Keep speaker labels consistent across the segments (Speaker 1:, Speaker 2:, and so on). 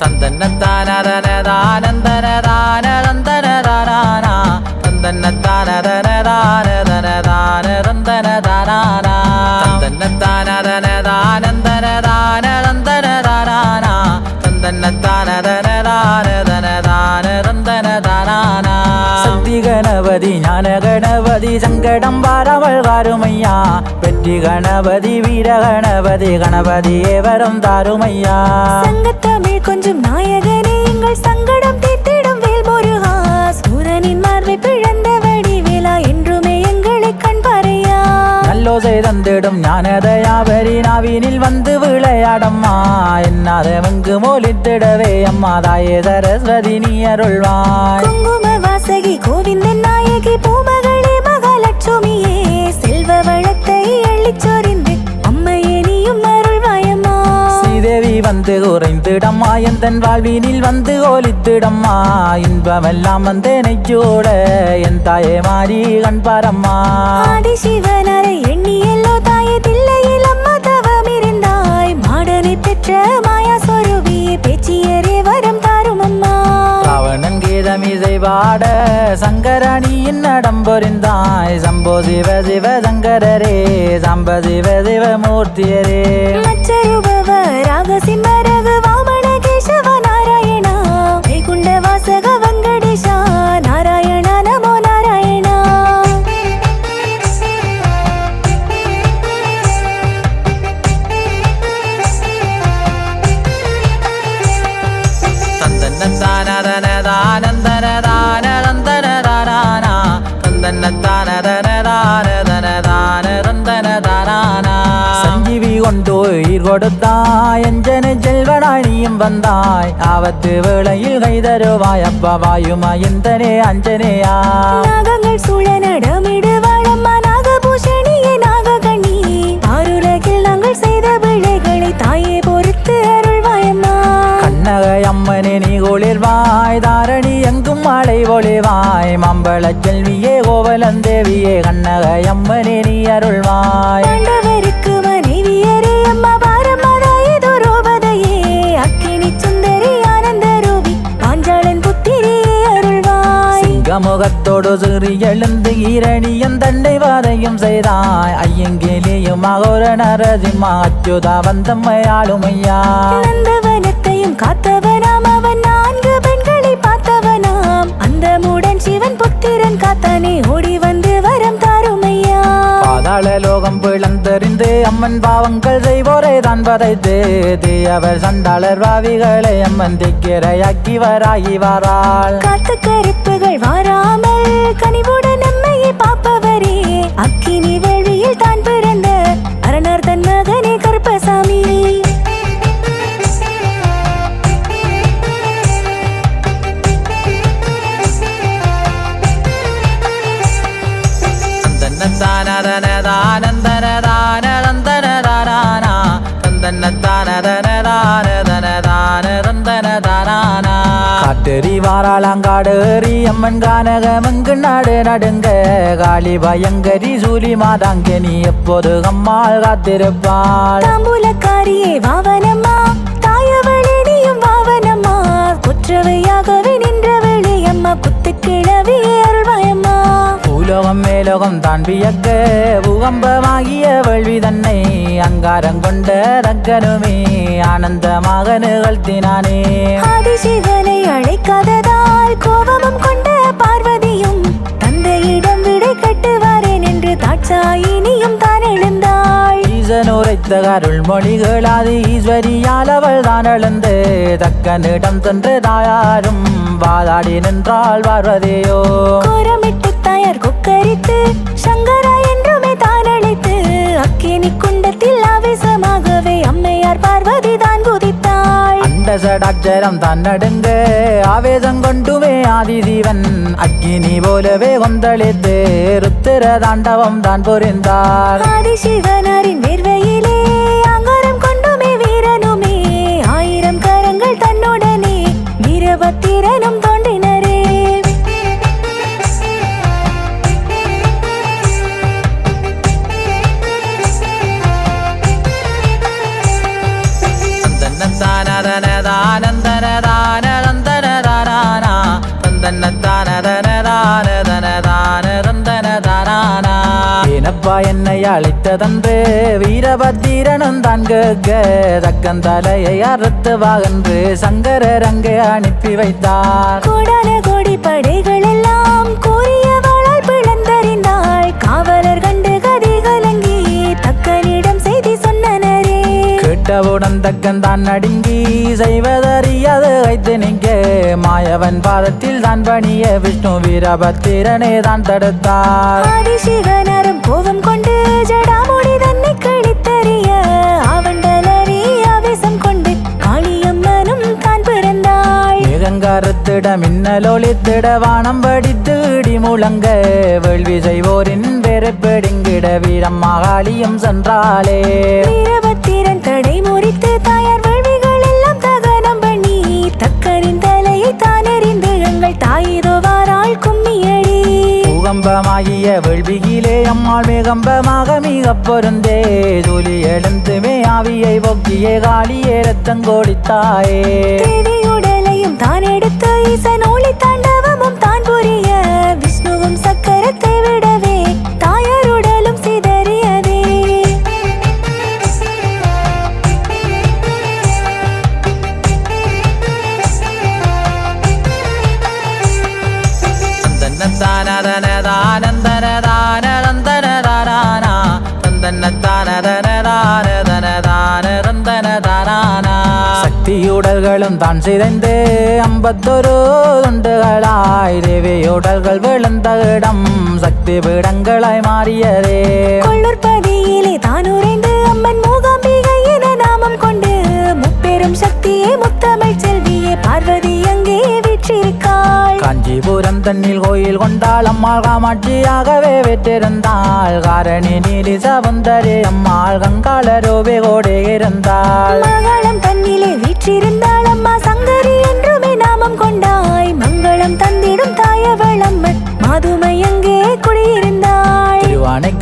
Speaker 1: தந்தன தான தந்தன தான தந்தன தான தந்தன தான கணபதி சங்கடம் வாரவள் காருமையா வெற்றி கணபதி வீர கணபதி கணபதியே வரம் தாருமையா?
Speaker 2: சங்கத்தமிழ் கொஞ்சம் நாயகனே எங்கள் சங்கடம் தீர்த்திடும் வேல் முருகா சூரனின் மார்பை பிழந்த வடிவேலா என்றுமே எங்களை கண் பாறையா?
Speaker 1: நல்லோசை தந்திடும் ஞானதயாபரி நாவினில் வந்து விளையாடம்மா. என்னாதவங்கு மோலித்திடவே அம்மா தாயே சரஸ்வதி நீ அருள்வாய்.
Speaker 2: குங்கும வாசகி கோவிந்தன் நாயகி பூமகளே
Speaker 1: வந்து குறைந்திடம்மா எந்தன் வாழ்வினில் வந்து ஓலித்திடம்மா இன்பமெல்லாம் வந்து நெச்சோட என் தாயே மாறி கண்பாரம்மா.
Speaker 2: சிவனரை எண்ணி எல்லோ தாயே தில்லையில் அம்மா தவம் இருந்தாய் மாடனை பெற்ற மாயா சொருபியே பேச்சியரே வரம் தாரும் அம்மா
Speaker 1: ராவணன் கீதமிசை பாட சங்கரணியின் நடம் பொறிந்தாய். சம்போ சிவ சிவ சங்கரரே சம்ப சிவ சிவ மூர்த்தியரே. சஞ்சீவி கொண்டு உயிர் கொடுத்தாய். எஞ்சன செல்வனாய் நீயும் வந்தாய். ஆபத்து வேளையில் கைதருவாய். அப்பா வாயுமா எந்தனே அஞ்சனேயா?
Speaker 2: நாகங்கள் சூழ நடமிடு வாழம்மா நாகபூஷணியே நாககண்ணி. ஆருலகில் நாங்கள் செய்த பிழைகளை தாயே பொறுத்து அருள்வாயம்மா.
Speaker 1: கண்ணகை அம்மனே நீ குளிர்வாய். தாரணி எங்கும் மழை ஒளிவாய் சிங்கமுகத்தோடு சிறி எழுந்து ஈரணியும் தண்டை வாதையும் செய்தாய். ஐயங்கிலேயும் அகோர நரசிம்மா அச்சுதா வந்தம்மையாளுமையா.
Speaker 2: நந்தவனத்தையும் காத்தவனாம். அவன் நான்கு பெண்களை பார்த்தவனாம். அந்த மூடன் சிவன் புத்திரன் காத்தானே ஓடி வந்து வரம் தாருமையா.
Speaker 1: பாதாள லோகம் பிளந்தறிந்து அம்மன் பாவங்கள் செய்வோரை தான் பதைத்து தீயவர் சண்டாளர் பாவிகளை அம்மன் திக்கிரையாக்கி வராகி வாராள்.
Speaker 2: காத்து கருப்புகள் வாராமல் கனிவுடன் நம்மையே பாப்பவரே
Speaker 1: காட்டேரி வாராளாங்காடேரி அம்மன் கானகமங்கு நாடு நடுங்க. காளி பயங்கரி சூலி மாதாங்க நீ எப்போது அம்மாள் காத்திருப்பாள்?
Speaker 2: தாம்பூலக்காரியே வாவனம்மா. தாயவளே நீயும் வாவனம்மா. குற்றவையாகவே நின்றவளே அம்மா. குத்து குத்துக்கிழவியே அருள்வாயம்மா.
Speaker 1: பூலோகம் மேலோகம் தான் வியக்க பூகம்பமாகிய வேள்வி தன்னை அங்காரம் கொண்ட ரக்கனுமே ஆனந்தமாக நிகழ்த்தினானே.
Speaker 2: ஆதிசிவனை அழைக்காததால் கோபமும் கொண்ட பார்வதியும் தந்தையிடம் விடை கட்டுவாரேன் என்று தாட்சாயினியும் தான் எழுந்தாள்.
Speaker 1: ஈசன் உரைத்த அருள் மொழிகளாது ஈஸ்வரியால் அவள் தான் எழுந்து தக்கனிடம் சென்று தாயாரும் வாதாடி நின்றாள் பார்வதியோ.
Speaker 2: கோரமிட்டு
Speaker 1: சடாட்சரம் தான் நடுங்க. ஆவேசம் கொண்டுமே ஆதிசிவன் அக்கினி போலவே கொந்தளித்து ருத்திர தாண்டவம் தான் புரிந்தார். என்னப்பா என்னை அழைத்ததன்று வீரபத்திரனும் தான் கேட்க தக்கன் தலையை அறுத்து வாகன்று சங்கரர் அங்கே அனுப்பி வைத்தார்.
Speaker 2: கொடி படைகள் எல்லாம்
Speaker 1: கேட்டவுடன் தக்கன் தான் நடுங்கி செய்வதறியாது. வைத்து நிற்க மாயவன் பாதத்தில் தான் பணிய விஷ்ணு வீரபத்திரனே தான் தடுத்தார்.
Speaker 2: ஆதிசிவனரும் கோபம் கொண்டு ஜடாமுடி தன்னை கழித்தறிய ஆவண்டலரி ஆவேசம் கொண்டு காளியம்மனும் தான் பிறந்தாள்.
Speaker 1: மேகங்காரத்திட மின்னலொளித்திட வானம் வடித்து இடி முழங்க வேள்வி செய்வோரின் வெறுப்பெடுங்கிட வீரம் மகாளியும் சென்றாளே.
Speaker 2: முறித்து தாயார் வேள்விகள் எல்லாம் தகனம் பண்ணி தக்கரின் தலையை தான் எறிந்து எங்கள் தாயிதோ வாராள் கும்மியடி.
Speaker 1: பூகம்பமாகிய வேள்வியிலே அம்மாள் மேகம்பமாக மிக பொருந்தே ஜூலி எழுந்துமே ஆவியை பொக்கியே காளியே ரத்தங்கோடித்தாயே
Speaker 2: உடலையும் தான் எடுத்து ஈசன் ஒளி தாண்டவமும்
Speaker 1: சிதைந்து ஐம்பத்தொரு துண்டுகளாய் தேவியுடல்கள் விழுந்த இடம் சக்தி பீடங்களாய் மாறியதே.
Speaker 2: கொள்ளூர் பதியிலே தான் உறைந்து அம்மன் மூகாம்பிகை என நாமம் கொண்டு முப்பெரும் சக்தியே முத்தமிழ் செல்வியே பார்வதி அங்கே வீற்றிருக்காள்.
Speaker 1: காஞ்சிபுரம் தன்னில் கோயில் கொண்டாள் அம்மாள் காமாட்சியாகவே வெற்றிருந்தாள். காரணி நீலி சவுந்தரி அம்மாள் கங்காளரோவே கோடே இருந்தாள்.
Speaker 2: மங்களம் தன்னிலே வீற்றிருந்தாள்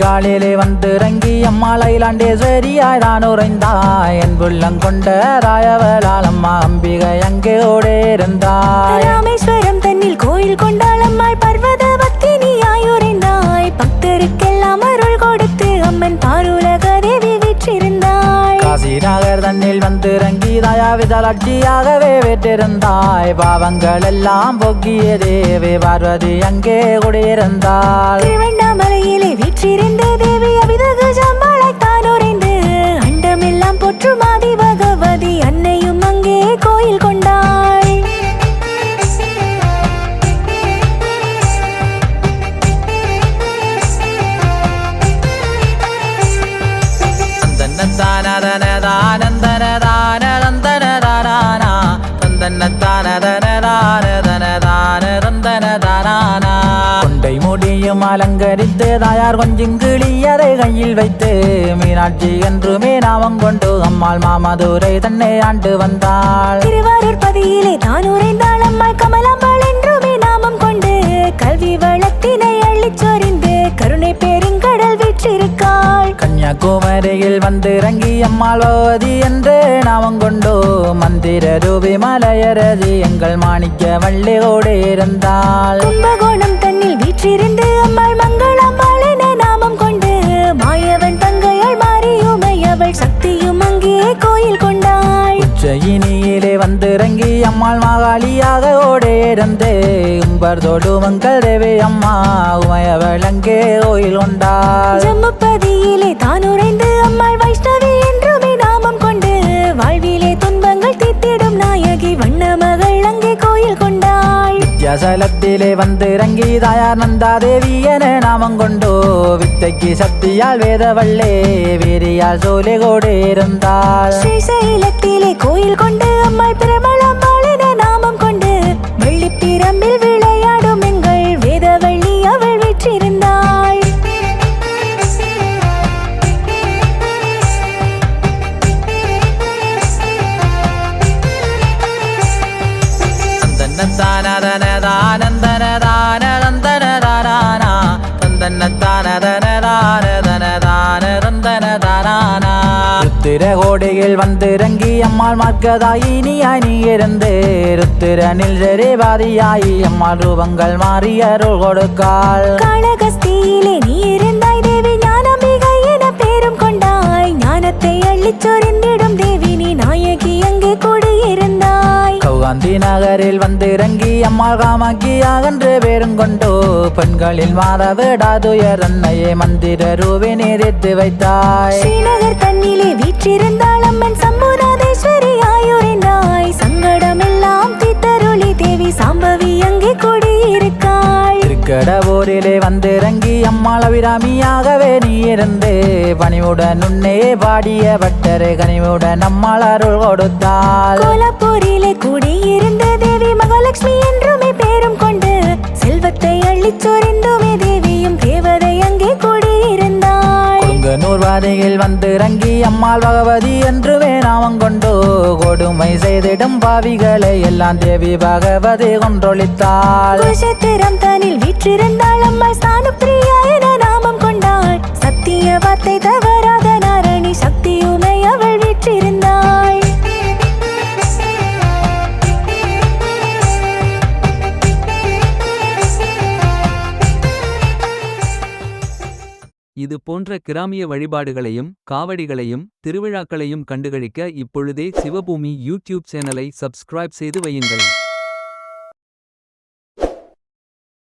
Speaker 1: திருவானைக்காலிலே வந்து இறங்கி அம்மாள் ஐலாண்டேஸ்வரியாய் தான் உறைந்தாய். என் புள்ளம் கொண்ட ராயவளால் அம்மா அம்பிகை அங்கே ஓடே இருந்தாய்
Speaker 2: ராமேஸ்வரம் தன்னில் கோயில் கொண்டாள் அம்மாள் பர்வதவத்தினியாய் உறைந்தாய். பக்தருக்கெல்லாம் அருள் கொடுத்து அம்மன் பாருலக தேவி வீற்றிருந்தாள்
Speaker 1: காசி நகர் தன்னில் வந்து இறங்கி தயா விதலாட்சியாகவே வெற்றிருந்தாய். பாவங்கள் எல்லாம் போக்கிய தேவி பார்வதி அங்கே குடியிருந்தாள்
Speaker 2: திருவண்ணாமலையிலே வீற்றிருந்த நானா
Speaker 1: கொண்டை முடியும் அலங்கரித்து தாயார் கொஞ்சம் கிளியரை கையில் வைத்து மீனாட்சி என்றுமே நாமம் கொண்டு அம்மாள் மாமதுரை தன்னை ஆண்டு வந்தாள்.
Speaker 2: திருவாரூர் பதியிலே தான் உரைந்தாள் அம்மாள் கமலாம்பாள்
Speaker 1: கன்னியாகுமரியில் வந்து இறங்கி அம்மாள் பகவதி என்று நாமம் கொண்டு மந்திர ரூபி மலையரசி எங்கள் மாணிக்க வள்ளியோடு இருந்தாள்.
Speaker 2: கும்பகோணம் தன்னில் வீற்றிருந்து அம்மாள் மங்களாம்பாள் என நாமம் கொண்டு மாயவன் தங்கையாள் மாறியுமை அவள் சக்தியும் அங்கே கோயில் கொண்டாள்.
Speaker 1: உச்சயினியிலே வந்து இறங்கி அம்மாள் மாகாளியாக ஓடே இருந்து உம்பர் தோடு மங்கள் தேவி அம்மா உமையவள் அங்கே கோயில் கொண்டாள்.
Speaker 2: கொண்டாள்
Speaker 1: வித்யாசலத்திலே வந்து இறங்கி தாயார் நந்தாதேவி என நாமம் கொண்டு. வித்தைக்கு சக்தியால் வேதவள்ளே வீரியால் சோலை கோடு இருந்தாள்.
Speaker 2: ஸ்ரீசைலத்திலே கோயில் கொண்டு அம்மாள் பிரபலம் நாமம் கொண்டு வெள்ளிப்பிரம்பில்
Speaker 1: ருத்திரகோடையில் வந்திறங்கி அம்மாள் மார்க்கதாயினியாய் நீ இருந்து ருத்திரனில் சரிபாதியாயி அம்மாள் ரூபங்கள் மாறி அருள் கொடுக்காள்.
Speaker 2: காளகஸ்தியிலே
Speaker 1: கௌகாந்தி நகரில் வந்திறங்கி அம்மாள் காமாக்கி அகன்று பேருங்கொண்டோ பெண்களில் மாதவிடாதுயர் அன்னையே மந்திர ரூபி நிறுத்தி வைத்தாய்.
Speaker 2: ஸ்ரீநகர் தன்னிலே வீற்றிருந்தாள் அம்மன் சம்புநாதேஸ்வரி ஆயுரைந்தாய் சங்கடம் எல்லாம் தீத்தருளி தேவி சாம்பவி அங்கே கூடியிருக்காள்.
Speaker 1: போரிலே வந்திறங்கி அம்மாள் அபிராமியாகவே நீ இருந்து. பணிவுடன் உன்னே பாடிய பட்டரை கனிவுடன் அம்மாள் அருள் கொடுத்தாள்.
Speaker 2: கோலப்பூரிலே கூடியிருந்த தேவி மகாலட்சுமி என்றுமே பேரும் கொண்டு செல்வத்தை அள்ளிச் சொரிந்துமே தேவி.
Speaker 1: கொடுங்கனூர் வாதையில் வந்திறங்கி அம்மாள் பகவதி என்று வேணாமம் கொண்டு கொடுமை செய்திடும் பாவிகளை எல்லாம் தேவி பகவதி கொன்றொழித்தாள்.
Speaker 2: குஷத்திரம் தனில் வீற்றிருந்தாள் அம்மா ஸ்தானப்பிரியா என நாமம் கொண்டாள். சத்திய வார்த்தை
Speaker 3: தவ போன்ற கிராமிய வழிபாடுகளையும் காவடிகளையும் திருவிழாக்களையும் கண்டுகளிக்க இப்பொழுதே சிவபூமி யூடியூப் சேனலை சப்ஸ்கிரைப் செய்து வையுங்கள்.